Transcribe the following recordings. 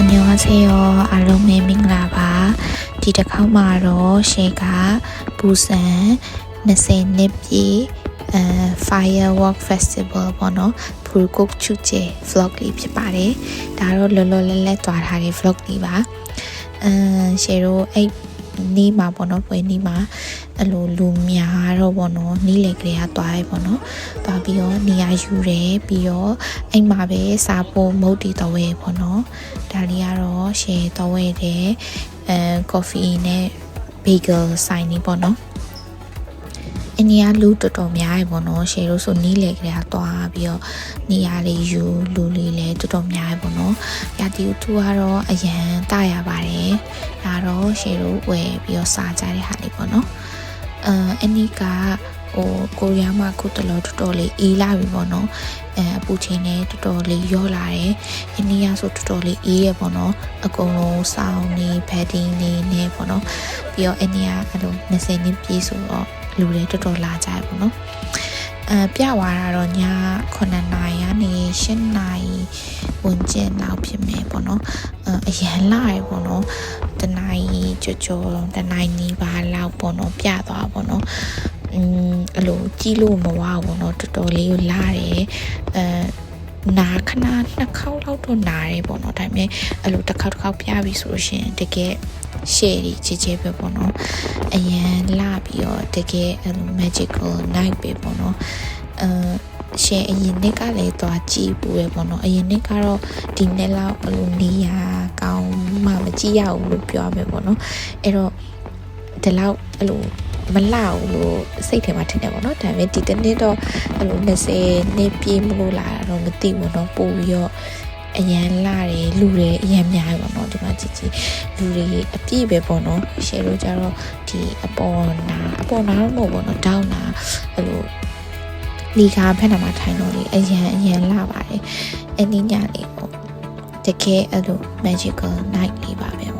အမျိုးအဆေရောအားလုံးပဲမင်္ဂလာပါဒီတစ်ခေါက်မှာတော့ရှေကဘူဆန်20နှစ်ပြည့်အဲ firework festival ပေါ့နော်ဖူကုတ်ချူချေ vlog လေးဖြစ်ပါတယ်ဒါတော့လောလောလဲလဲတွားထားတဲ့ vlog လေးပါအမ်ရှေတို့အဲ့နေ့မှာပေါ့နော်ပွဲနေ့မှာ အဲ့လိုလူများတော့ပေါ့နော်နေ့လေကလေးကတွားရပေါ့နော်တွားပြီးတော့နေရာယူတယ်ပြီးတော့အဲ့မှာပဲစားဖို့မုတ်တီတော့ဝဲပေါ့နော်ဒါလေးကတော့ရှယ်တော့ဝဲတယ်အဲကော်ဖီနဲ့ဘေဂယ်ဆိုင်နေပေါ့နော်အင်းနီယာလူတော်တော်များရေပေါ့နော်ရှယ်တို့ဆိုနီးလေကလေးကတွားပြီးတော့နေရာလေးယူလူလေးလည်းတော်တော်များရေပေါ့နော်ရာတီတူကတော့အရန်တရပါတယ်ဒါတော့ရှယ်တို့ဝယ်ပြီးတော့စားကြတဲ့ဟာလေးပေါ့နော် အဲအနီကဟိုကိုရီးယားမှာခုတလောတော်တော်လေးအေးလာပြီပေါ့နော်အဲအပူချိန်နဲ့တော်တော်လေးရောလာတယ်အိန္ဒိယဆိုတော်တော်လေးအေးရပေါ့နော်အကုန်လုံးစောင်းနေဘက်ဒင်းနေနေပေါ့နော်ပြီးတော့အိန္ဒိယအဲ့လို20နှစ်ပြည့်ဆိုတော့လူတွေတော်တော်လာကြရပေါ့နော်အဲပြသွားတာတော့ည9နာရီကနေ10နာရီဝင်ကျင်လောက်ဖြစ်မယ်ပေါ့နော်အဲအရန်လာရပေါ့နော်တနာရီကြော်ကြော်တနာရီနီးပါးလောက်ပေါ့နော်ပြသွားပေါ့နော် อืมအဲ့လိုကြီးလို့မဝဘူးเนาะတော်တော်လေးကိုလာတယ်အဲနာခဏနှစ်ခေါက်လောက်တော့နာတယ်ပေါ့เนาะဒါပေမဲ့အဲ့လိုတစ်ခေါက်တစ်ခေါက်ပြပြီဆိုလို့ရှိရင်တကယ်ရှယ်ကြီးချေချေပဲပေါ့เนาะအရန်လာပြီးတော့တကယ်အဲ့လို magical night ပဲပေါ့เนาะအဲရှယ်အရင်နှစ်ကလည်းသွားကြည့်ပူရပေါ့နော်အရင်နှစ်ကတော့ဒီနှစ်လောက်အဲ့လိုနေရကောင်းမှမကြည့်ရဘူးလို့ပြောရမယ်ပေါ့နော်အဲ့တော့ဒီလောက်အဲ့လို မလောက်လို့စိတ်ထဲမှာထင်တယ်ပေါ့နော်ဒါပေမဲ့ဒီတစ်နေ့တော့အဲ့လို20နှစ်ပြည့်မလို့လာတော့မသိဘူးနော်ပို့ပြီးတော့အရန်လာတယ်လူတွေအရန်များတယ်ပေါ့နော်ဒီမှာကြည့်ကြည့်လူတွေအပြည့်ပဲပေါ့နော်ရှယ်လို့ကြတော့ဒီအပေါ်နာအပေါ်နာတော့မဟုတ်ပေါ့နော်ဒေါင်းနာအဲ့လိုလီကာဖက်နာမှာထိုင်တော့လေအရန်အရန်လာပါတယ်အဲ့ဒီညလေးပေါ့တကယ်အဲ့လို magical night လေးပါပဲ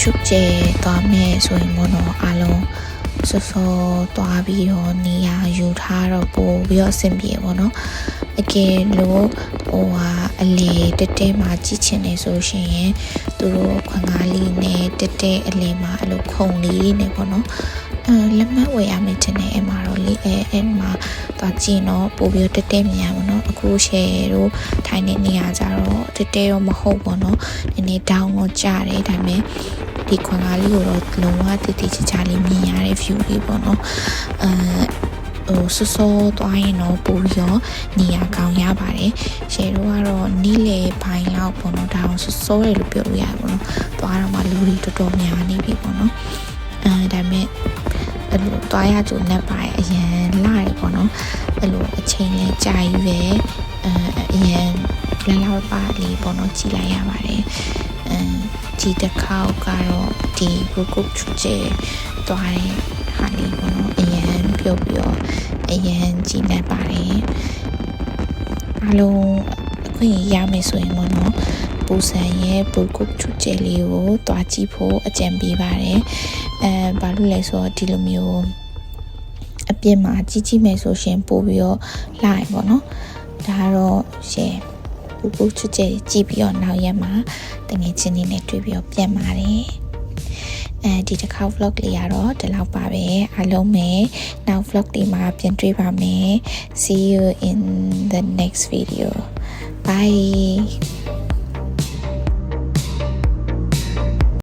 ချုပ်ကျဲသွားမယ်ဆိုရင်မတော့အားလုံးစောစောသွားပြီးတော့နေရာယူထားတော့ပို့ပြီးတော့အဆင်ပြေပေါ့နော်အကယ်လို့ဟိုဟာအလေတက်တဲမှာကြီးချင်နေဆိုရှင်ရင်သူတို့ခွန်ကားလေးနဲ့တက်တဲအလေမှာအဲ့လိုခုံလေးနဲ့ပေါ့နော်အဲလက်မှတ်ဝယ်ရမယ်ထင်တယ်အဲ့မှာတော့လေအဲအဲ့မှာသွားကြည့်တော့ပို့ပြီးတော့တက်တဲမြန်ပေါ့နော်အခုရှယ်တို့ထိုင်နေနေရကြတော့တက်တဲရောမဟုတ်ပေါ့နော်နည်းနည်း down တော့ကြတယ်ဒါပေမဲ့ ဒီခွန်ကားလေးကိုတော့လုံးဝတည်တည်ချာချာလေးမြင်ရတဲ့ view လေးပေါ့နော်အဲဟိုစောစောသွားရင်တော့ပို့ပြီးတော့နေရာကောင်းရပါတယ်ရှယ်တို့ကတော့နီးလေဘိုင်းလောက်ပေါ့နော်ဒါအောင်စောစောရလို့ပြောလို့ရတယ်ပေါ့နော်သွားတော့မှလူတွေတော်တော်များနေပြီပေါ့နော်အဲဒါပေမဲ့ အဲ့လိုတွားရကြုံနဲ့ပါအရင်လာရပေါ့နော်အဲ့လိုအချိန်လေးကြာကြီးပဲအဲအရင်လလောက်ပါလေးပေါ့နော်ကြည်လိုက်ရပါတယ်အဲဒီတစ်ခေါက်ကတော့ဒီဘုကုတ်ချူချေတွားတဲ့ဟာလေးပေါ့နော်အရင်ပြုတ်ပြီးတော့အရင်ကြည်လိုက်ပါတယ်အလုံးအခွင့်ရမယ်ဆိုရင်ပေါ့နော် ပူဆန်ရဲ့ဘုကုတ်ချူချေလေးကိုတွားကြည့်ဖို့အကြံပေးပါတယ်အဲဘာလို့လဲဆိုတော့ဒီလိုမျိုးအပြစ်မှာကြီးကြီးမယ်ဆိုရှင်ပို့ပြီးတော့လာရင်ပေါ့နော်ဒါကတော့ရှင်ပူပူချွတ်ချဲကြည့်ပြီးတော့နောက်ရက်မှာတငယ်ချင်းတွေနဲ့တွေ့ပြီးတော့ပြန်ပါတယ်အဲဒီတစ်ခါ vlog လေးရတော့ဒီလောက်ပါပဲအားလုံးပဲနောက် vlog တွေမှာပြန်တွေ့ပါမယ် see you in the next video bye